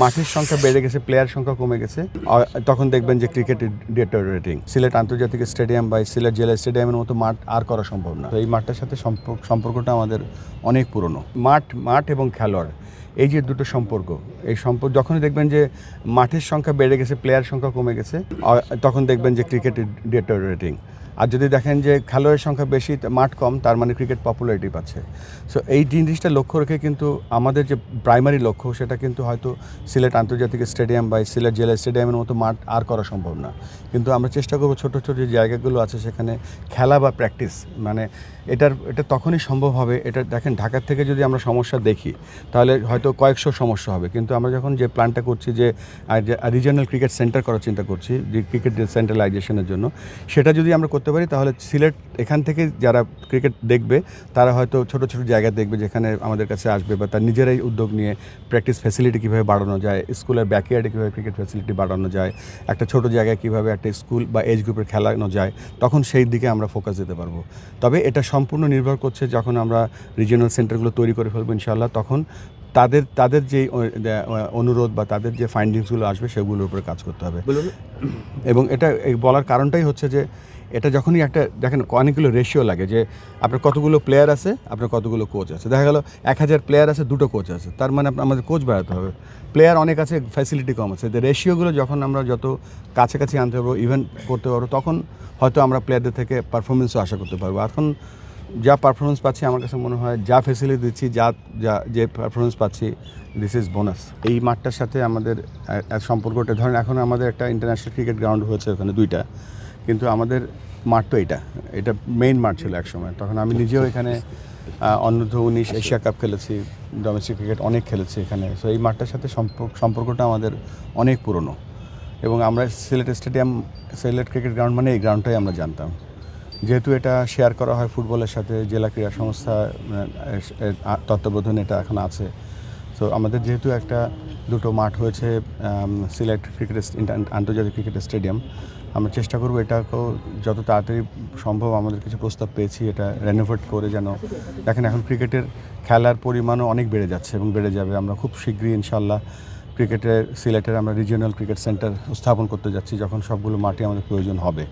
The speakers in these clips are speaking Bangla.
মাঠের সংখ্যা বেড়ে গেছে প্লেয়ার সংখ্যা কমে গেছে। তখন দেখবেন যে ক্রিকেট ডিটোরেটিং সিলেট আন্তর্জাতিক স্টেডিয়াম বা সিলেট জেলা স্টেডিয়ামের মতো মাঠ আর করা সম্ভব না। তো এই মাঠটার সাথে সম্পর্ক, সম্পর্কটা আমাদের অনেক পুরনো। মাঠ মাঠ এবং খেলোয়াড়, এই যে দুটো সম্পর্ক, এই সম্পর্ক, যখনই দেখবেন যে মাঠের সংখ্যা বেড়ে গেছে প্লেয়ার সংখ্যা কমে গেছে তখন দেখবেন যে ক্রিকেট ডিটোরেটিং আর যদি দেখেন যে খেলোয়াড়ের সংখ্যা বেশি, মাঠ কম, তার মানে ক্রিকেট পপুলারিটি পাচ্ছে। সো এই জিনিসটা লক্ষ্য রেখে কিন্তু আমাদের যে প্রাইমারি লক্ষ্য, সেটা কিন্তু হয়তো সিলেট আন্তর্জাতিক স্টেডিয়াম বা সিলেট জেলা স্টেডিয়ামের মতো মাঠ আর করা সম্ভব না। কিন্তু আমরা চেষ্টা করব ছোটো ছোটো যে জায়গাগুলো আছে, সেখানে খেলা বা প্র্যাকটিস মানে এটার, এটা তখনই সম্ভব হবে। এটা দেখেন, ঢাকার থেকে যদি আমরা সমস্যা দেখি, তাহলে হয়তো কয়েকশো সমস্যা হবে। কিন্তু আমরা যখন যে প্ল্যানটা করছি যে রিজিয়নাল ক্রিকেট সেন্টার করার চিন্তা করছি, যে ক্রিকেট সেন্ট্রালাইজেশনের জন্য, সেটা যদি আমরা করতে পারি তাহলে সিলেট এখান থেকে যারা ক্রিকেট দেখবে তারা হয়তো ছোট ছোট জায়গা দেখবে যেখানে আমাদের কাছে আসবে বা তার নিজেরাই উদ্যোগ নিয়ে প্র্যাকটিস ফ্যাসিলিটি কীভাবে বাড়ানো যায় স্কুলের ব্যাকইয়ার্ডে কীভাবে ক্রিকেট ফ্যাসিলিটি বাড়ানো যায় একটা ছোট জায়গায় কীভাবে একটা স্কুল বা এজ গ্রুপের খেলানো যায় তখন সেই দিকে আমরা ফোকাস দিতে পারব। তবে এটা সম্পূর্ণ নির্ভর করছে যখন আমরা রিজিয়নাল সেন্টারগুলো তৈরি করে ফেলব ইনশাল্লাহ তখন তাদের তাদের যে অনুরোধ বা তাদের যে ফাইন্ডিংসগুলো আসবে সেগুলোর উপরে কাজ করতে হবে। এবং এটা বলার কারণটাই হচ্ছে যে এটা যখনই একটা, দেখেন অনেকগুলো রেশিও লাগে যে আপনার কতগুলো প্লেয়ার আছে, আপনার কতগুলো কোচ আছে। দেখা গেল এক হাজার প্লেয়ার আছে, দুটো কোচ আছে। তার মানে আপনার আমাদের কোচ বাড়াতে হবে। প্লেয়ার অনেক আছে ফ্যাসিলিটি কম আছে। রেশিওগুলো যখন আমরা যত কাছাকাছি আনতে পারব ইভেন্ট করতে পারব, তখন হয়তো আমরা প্লেয়ারদের থেকে পারফরমেন্সও আশা করতে পারব। এখন যা পারফরমেন্স পাচ্ছি, আমার কাছে মনে হয় যা ফেসিলিটি দিচ্ছি, যা যা, যে পারফরমেন্স পাচ্ছি দিস ইজ বোনাস এই মাঠটার সাথে আমাদের সম্পর্কটা, ধরেন এখন আমাদের একটা ইন্টারন্যাশনাল ক্রিকেট গ্রাউন্ড হয়েছে ওখানে দুইটা। কিন্তু আমাদের মাঠ তো এটা এটা মেইন মাঠ ছিল একসময়। তখন আমি নিজেও এখানে অনূর্ধ্ব উনিশ এশিয়া কাপ খেলেছি ডোমেস্টিক ক্রিকেট অনেক খেলেছি এখানে। সো এই মাঠটার সাথে সম্পর্ক, সম্পর্কটা আমাদের অনেক পুরনো। এবং আমরা Sylhet stadium, Sylhet cricket ground মানে এই গ্রাউন্ডটাই আমরা জানতাম। যেহেতু এটা শেয়ার করা হয় ফুটবলের সাথে, জেলা ক্রীড়া সংস্থা তত্ত্বাবধানে এটা এখন আছে। তো আমাদের যেহেতু একটা দুটো মাঠ হয়েছে সিলেক্ট ক্রিকেট আন্তর্জাতিক ক্রিকেট স্টেডিয়াম, আমরা চেষ্টা করব এটাকেও যত তাড়াতাড়ি সম্ভব আমাদের কিছু প্রস্তাব পেয়েছি, এটা রেনোভেট করে যেন দেখেন এখন ক্রিকেটের খেলার পরিমাণও অনেক বেড়ে যাচ্ছে এবং বেড়ে যাবে। আমরা খুব শীঘ্রই ইনশাল্লাহ ক্রিকেটের সিলেটের আমরা রিজিয়নাল ক্রিকেট সেন্টার স্থাপন করতে যাচ্ছি যখন সবগুলো মাঠে আমাদের প্রয়োজন হবে।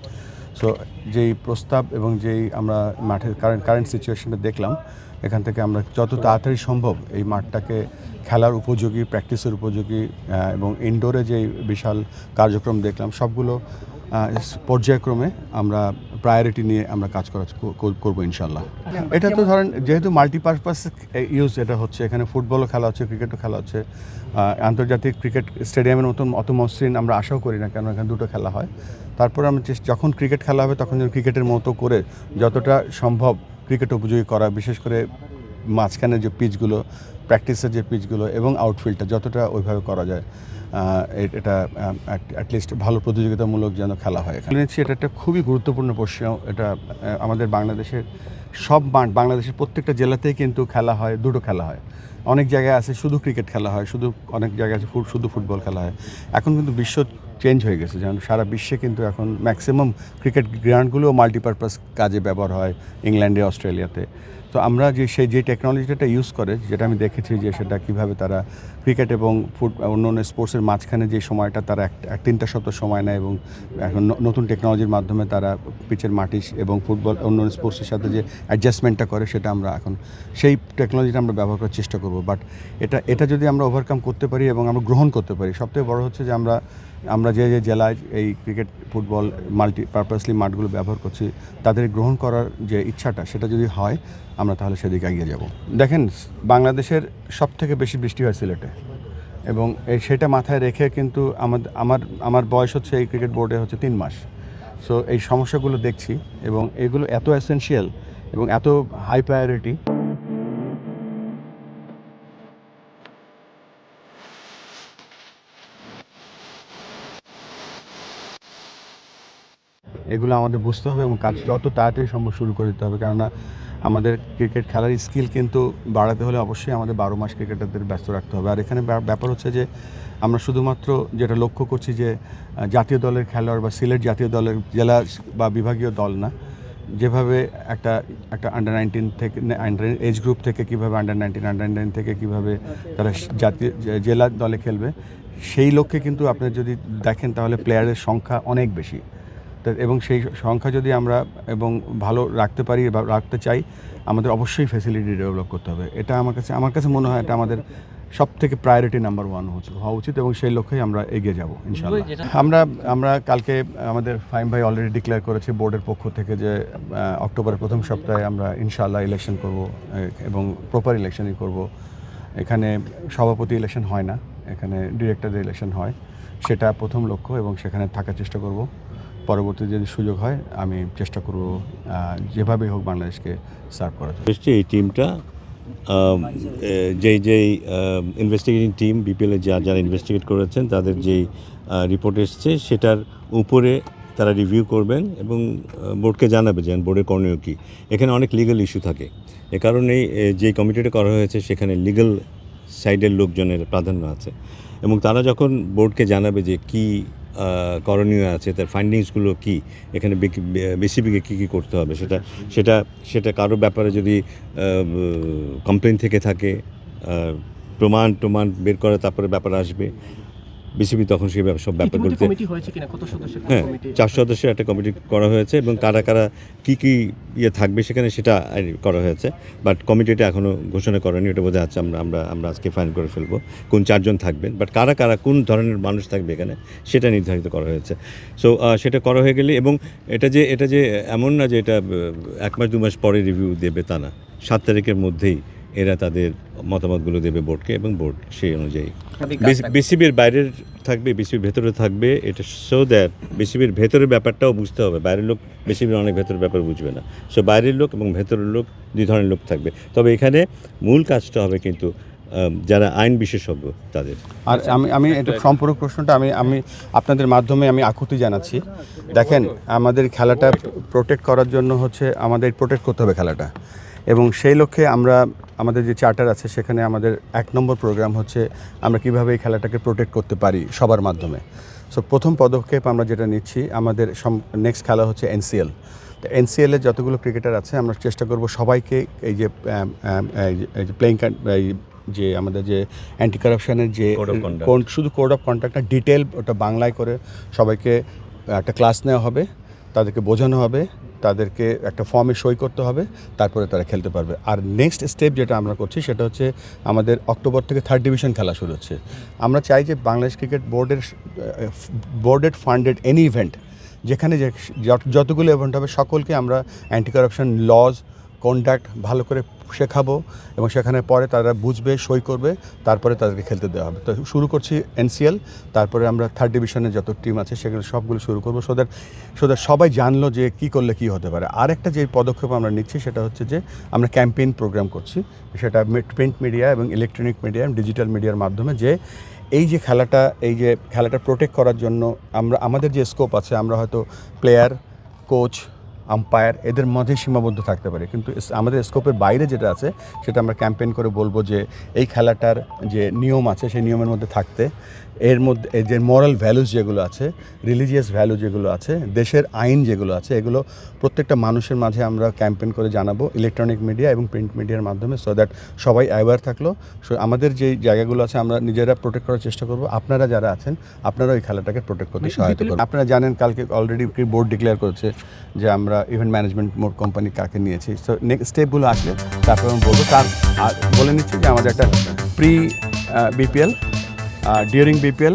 সো যেই প্রস্তাব এবং যেই আমরা মাঠের কারেন্ট কারেন্ট সিচুয়েশনটা দেখলাম, এখান থেকে আমরা যত তাড়াতাড়ি সম্ভব এই মাঠটাকে খেলার উপযোগী প্র্যাকটিসের উপযোগী এবং ইনডোরে যে বিশাল কার্যক্রম দেখলাম, সবগুলো পর্যায়ক্রমে আমরা প্রায়োরিটি নিয়ে আমরা কাজ করা করব ইনশাল্লাহ এটা তো ধরেন যেহেতু মাল্টিপারপাস ইউজ এটা হচ্ছে এখানে ফুটবলও খেলা হচ্ছে ক্রিকেটও খেলা হচ্ছে আন্তর্জাতিক ক্রিকেট স্টেডিয়ামের মতন অত মসৃণ আমরা আশাও করি না কেন এখানে দুটো খেলা হয়। তারপরে আমরা চেষ্টা যখন ক্রিকেট খেলা হবে তখন যেন ক্রিকেটের মতো করে যতটা সম্ভব ক্রিকেট উপযোগী করা বিশেষ করে মাঝখানে যে পিচগুলো প্র্যাকটিসের যে পিচগুলো এবং আউটফিল্ডটা যতটা ওইভাবে করা যায় এটা অ্যাটলিস্ট ভালো প্রতিযোগিতামূলক যেন খেলা হয় এখানে। এটা একটা খুবই গুরুত্বপূর্ণ প্রশ্ন, এটা আমাদের বাংলাদেশের সব মাঠ বাংলাদেশের প্রত্যেকটা জেলাতেই কিন্তু খেলা হয়, দুটো খেলা হয়। অনেক জায়গায় আছে শুধু ক্রিকেট খেলা হয়, শুধু অনেক জায়গায় আছে শুধু ফুটবল খেলা হয়। এখন কিন্তু বিশ্ব চেঞ্জ হয়ে গেছে, যেমন সারা বিশ্বে কিন্তু এখন ম্যাক্সিমাম ক্রিকেট গ্রাউন্ডগুলোও মাল্টিপারপাস কাজে ব্যবহার হয়, ইংল্যান্ডে, অস্ট্রেলিয়াতে। তো আমরা যে, সেই যে টেকনোলজিটা ইউজ করে, যেটা আমি দেখেছি যে, সেটা কীভাবে তারা ক্রিকেট এবং ফুট অন্য অন্য স্পোর্টসের মাঝখানে যে সময়টা তারা এক তিনটা সপ্তাহ সময় নেয় এবং এখন নতুন টেকনোলজির মাধ্যমে তারা পিচের মাটি এবং ফুটবল অন্য অন্য স্পোর্টসের সাথে যে অ্যাডজাস্টমেন্টটা করে, সেটা আমরা এখন, সেই টেকনোলজিটা আমরা ব্যবহার করার চেষ্টা করব। বাট এটা এটা যদি আমরা ওভারকাম করতে পারি এবং আমরা গ্রহণ করতে পারি, সবথেকে বড় হচ্ছে যে আমরা আমরা যে যে জেলায় এই ক্রিকেট ফুটবল মাল্টি পারপাসলি মাঠগুলো ব্যবহার করছি, তাদের গ্রহণ করার যে ইচ্ছাটা, সেটা যদি হয় আমরা তাহলে সেদিকে এগিয়ে যাব। দেখেন, বাংলাদেশের সব থেকে বেশি বৃষ্টি হয় সিলেটে। এবং এই সেটা মাথায় রেখে কিন্তু আমাদের আমার আমার বয়স হচ্ছে এই ক্রিকেট বোর্ডে হচ্ছে তিন মাস। সো এই সমস্যাগুলো দেখছি এবং এগুলো এত এসেনশিয়াল এবং এত হাই প্রায়োরিটি এগুলো আমাদের বুঝতে হবে এবং কাজ যত তাড়াতাড়ি সম্ভব শুরু করে দিতে হবে। কেননা আমাদের ক্রিকেট খেলার স্কিল কিন্তু বাড়াতে হলে অবশ্যই আমাদের বারো মাস ক্রিকেটারদের ব্যস্ত রাখতে হবে। আর এখানে ব্যা- ব্যাপার হচ্ছে যে, আমরা শুধুমাত্র যেটা লক্ষ্য করছি যে, জাতীয় দলের খেলোয়াড় বা সিলেট জাতীয় দলের জেলা বা বিভাগীয় দল না, যেভাবে একটা একটা আন্ডার নাইনটিন থেকে আন্ডার এজ গ্রুপ থেকে কীভাবে আন্ডার নাইনটিন আন্ডার নাইন থেকে কীভাবে তারা জাতীয় জেলা দলে খেলবে, সেই লক্ষ্যে কিন্তু আপনি যদি দেখেন তাহলে প্লেয়ারের সংখ্যা অনেক বেশি। এবং সেই সংখ্যা যদি আমরা এবং ভালো রাখতে পারি বা রাখতে চাই আমাদের অবশ্যই ফ্যাসিলিটি ডেভেলপ করতে হবে। এটা আমার কাছে আমার কাছে মনে হয় এটা আমাদের সব থেকে প্রায়োরিটি নাম্বার ওয়ান হওয়া উচিত এবং সেই লক্ষ্যেই আমরা এগিয়ে যাব ইনশাআল্লাহ। আমরা আমরা কালকে আমাদের ফাইম ভাই অলরেডি ডিক্লেয়ার করেছি বোর্ডের পক্ষ থেকে যে অক্টোবরের প্রথম সপ্তাহে আমরা ইনশাআল্লাহ ইলেকশন করব এবং প্রপার ইলেকশনই করব। এখানে সভাপতি ইলেকশন হয় না এখানে ডিরেক্টর ইলেকশন হয় সেটা প্রথম লক্ষ্য এবং সেখানে থাকার চেষ্টা করব। পরবর্তী যদি সুযোগ হয় আমি চেষ্টা করব আহ, যেভাবেই হোক বাংলাদেশকে সার্ভ করার। এসছে এই টিমটা যেই যেই ইনভেস্টিগেটিং টিম বিপিএলে যা যারা ইনভেস্টিগেট করেছেন তাদের যেই রিপোর্ট এসছে সেটার উপরে তারা রিভিউ করবেন এবং বোর্ডকে জানাবে যে বোর্ডের করণীয় কী। এখানে অনেক লিগ্যাল ইস্যু থাকে। এ কারণেই যে কমিটিটা করা হয়েছে সেখানে লিগ্যাল সাইডের লোকজনের প্রাধান্য আছে। এবং তারা যখন বোর্ডকে জানাবে যে কী করণীয় আছে, তার ফাইন্ডিংসগুলো কি? এখানে বেসিবিকে কী কী করতে হবে? সেটা সেটা সেটা কারও ব্যাপারে যদি কমপ্লেন থেকে থাকে প্রমাণ টমাণ বের করে তারপরে ব্যাপার আসবে। বিসিবি তখন সেই ব্যাপার সব ব্যাপারগুলোতে সদস্যের হ্যাঁ চার সদস্যের একটা কমিটি করা হয়েছে এবং কারা কারা কী কী ইয়ে থাকবে সেখানে সেটা করা হয়েছে। বাট কমিটিটা এখনও ঘোষণা করেনি ওটা বোধহয় আছে আমরা আমরা আমরা আজকে ফাইন করে ফেলব কোন চারজন থাকবেন। বাট কারা কারা কোন ধরনের মানুষ থাকবে এখানে সেটা নির্ধারিত করা হয়েছে। সো সেটা করা হয়ে গেলে এবং এটা যে এটা যে এমন না যে এটা এক মাস দু মাস পরে রিভিউ দেবে তা না। সাত তারিখের মধ্যেই এরা তাদের মতামতগুলো দেবে বোর্ডকে এবং বোর্ড সেই অনুযায়ী। বিসিবির বাইরের থাকবে বিসিবির ভেতরে থাকবে এটা সো দ্যাট বিসিবির ভেতরের ব্যাপারটাও বুঝতে হবে। বাইরের লোক বিসিবির অনেক ভেতরের ব্যাপার বুঝবে না। সো বাইরের লোক এবং ভেতরের লোক দুই ধরনের লোক থাকবে। তবে এখানে মূল কাজটা হবে কিন্তু যারা আইন বিশেষজ্ঞ তাদের। আর আমি আমি এটা সম্পূর্ণ প্রশ্নটা আমি আমি আপনাদের মাধ্যমে আমি আকুতি জানাচ্ছি। দেখেন আমাদের খেলাটা প্রোটেক্ট করার জন্য হচ্ছে আমাদের প্রোটেক্ট করতে হবে খেলাটা। এবং সেই লক্ষ্যে আমরা আমাদের যে চার্টার আছে সেখানে আমাদের এক নম্বর প্রোগ্রাম হচ্ছে আমরা কীভাবে এই খেলাটাকে প্রোটেক্ট করতে পারি সবার মাধ্যমে। সো প্রথম পদক্ষেপ আমরা যেটা নিচ্ছি আমাদের নেক্সট খেলা হচ্ছে এনসিএল তো এনসিএল যতগুলো ক্রিকেটার আছে আমরা চেষ্টা করব সবাইকে এই যে প্লেইং যে আমাদের যে অ্যান্টি কারাপশনের যে শুধু কোড অফ কন্ডাক্টটা ডিটেল ওটা বাংলায় করে সবাইকে একটা ক্লাস নেওয়া হবে তাদেরকে বোঝানো হবে তাদেরকে একটা ফর্মে সই করতে হবে, তারপরে তারা খেলতে পারবে। আর নেক্সট স্টেপ যেটা আমরা করছি সেটা হচ্ছে আমাদের অক্টোবর থেকে থার্ড ডিভিশন খেলা শুরু হচ্ছে। আমরা চাই যে বাংলাদেশ ক্রিকেট বোর্ডের বোর্ডেড ফান্ডেড এনি ইভেন্ট যেখানে যে যত- যতগুলো ইভেন্ট হবে, সকলকে আমরা অ্যান্টি কারাপশন লজ কন্ডাক্ট ভালো করে শেখাবো এবং সেখানে পরে তারা বুঝবে, সই করবে, তারপরে তাদেরকে খেলতে দেওয়া হবে। তো শুরু করছি এনসিএল তারপরে আমরা থার্ড ডিভিশনের যত টিম আছে সেগুলো সবগুলো শুরু করব সো দ্যাট সো দ্যাট সবাই জানলো যে কী করলে কী হতে পারে। আর একটা যে পদক্ষেপ আমরা নিচ্ছি সেটা হচ্ছে যে আমরা ক্যাম্পেইন প্রোগ্রাম করছি। সেটা প্রিন্ট মিডিয়া এবং ইলেকট্রনিক মিডিয়া এবং ডিজিটাল মিডিয়ার মাধ্যমে যে এই যে খেলাটা, এই যে খেলাটা প্রোটেক্ট করার জন্য আমরা, আমাদের যে স্কোপ আছে, আমরা হয়তো প্লেয়ার কোচ আম্পায়ার এদের মধ্যে সীমাবদ্ধ থাকতে পারে। কিন্তু আমাদের স্কোপের বাইরে যেটা আছে সেটা আমরা ক্যাম্পেইন করে বলব যে এই খেলাটার যে নিয়ম আছে সেই নিয়মের মধ্যে থাকতে। এর মধ্যে এই যে মরাল ভ্যালুস যেগুলো আছে রিলিজিয়াস ভ্যালু যেগুলো আছে দেশের আইন যেগুলো আছে এগুলো প্রত্যেকটা মানুষের মাঝে আমরা ক্যাম্পেইন করে জানাব ইলেকট্রনিক মিডিয়া এবং প্রিন্ট মিডিয়ার মাধ্যমে সো দ্যাট সবাই অ্যাওয়ার থাকল। সো আমাদের যে জায়গাগুলো আছে আমরা নিজেরা প্রোটেক্ট করার চেষ্টা করব। আপনারা যারা আছেন আপনারা ওই খেলাটাকে প্রোটেক্ট করতে সহায়তা করবেন আপনারা জানেন কালকে অলরেডি বোর্ড ডিক্লেয়ার করেছে যে আমরা ইভেন্ট ম্যানেজমেন্ট মোট কোম্পানি কাকে নিয়েছি। সো নেক্সট স্টেপগুলো আসলে তারপর আমি বলব তার বলে নিচ্ছি যে আমাদের একটা প্রি বিপিএল ডিউরিং বিপিএল